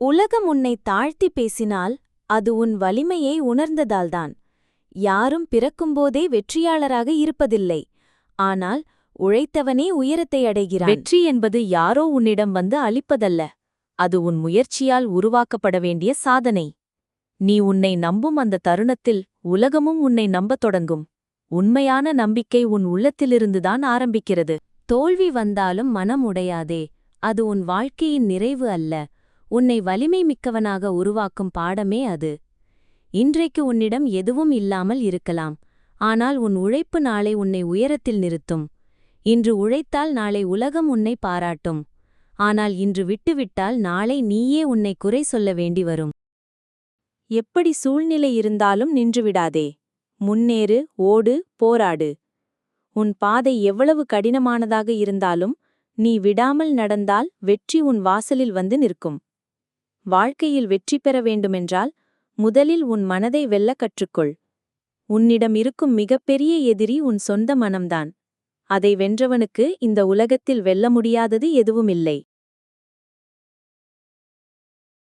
உலகம் உன்னை தாழ்த்தி பேசினால் அது உன் வலிமையை உணர்ந்ததால்தான். யாரும் பிறக்கும்போதே வெற்றியாளராக இருப்பதில்லை. ஆனால் உழைத்தவனே உயரத்தை அடைகிறான். வெற்றி என்பது யாரோ உன்னிடம் வந்து அளிப்பதல்ல. அது உன் முயற்சியால் உருவாக்கப்பட வேண்டிய சாதனை. நீ உன்னை நம்பும் அந்த தருணத்தில் உலகமும் உன்னை நம்பத் தொடங்கும். உண்மையான நம்பிக்கை உன் உள்ளத்திலிருந்துதான் ஆரம்பிக்கிறது. தோல்வி வந்தாலும் மனம் உடையாதே. அது உன் வாழ்க்கையின் நிறைவு அல்ல. உன்னை வலிமை மிக்கவனாக உருவாக்கும் பாடமே அது. இன்றைக்கு உன்னிடம் எதுவும் இல்லாமல் இருக்கலாம். ஆனால் உன் உழைப்பு நாளை உன்னை உயரத்தில் நிறுத்தும். இன்று உழைத்தால் நாளை உலகம் உன்னை பாராட்டும். ஆனால் இன்று விட்டுவிட்டால் நாளை நீயே உன்னை குறை சொல்ல வேண்டி வரும். எப்படி சூழ்நிலை இருந்தாலும் நின்றுவிடாதே. முன்னேறு ஓடு போராடு. உன் பாதை எவ்வளவு கடினமானதாக இருந்தாலும் நீ விடாமல் நடந்தால் வெற்றி உன் வாசலில் வந்து நிற்கும். வாழ்க்கையில் வெற்றி பெற வேண்டுமென்றால் முதலில் உன் மனதை வெல்ல கற்றுக்கொள். உன்னிடம் இருக்கும் மிகப்பெரிய எதிரி உன் சொந்த மனம்தான். அதை வென்றவனுக்கு இந்த உலகத்தில் வெல்ல முடியாதது எதுவுமில்லை.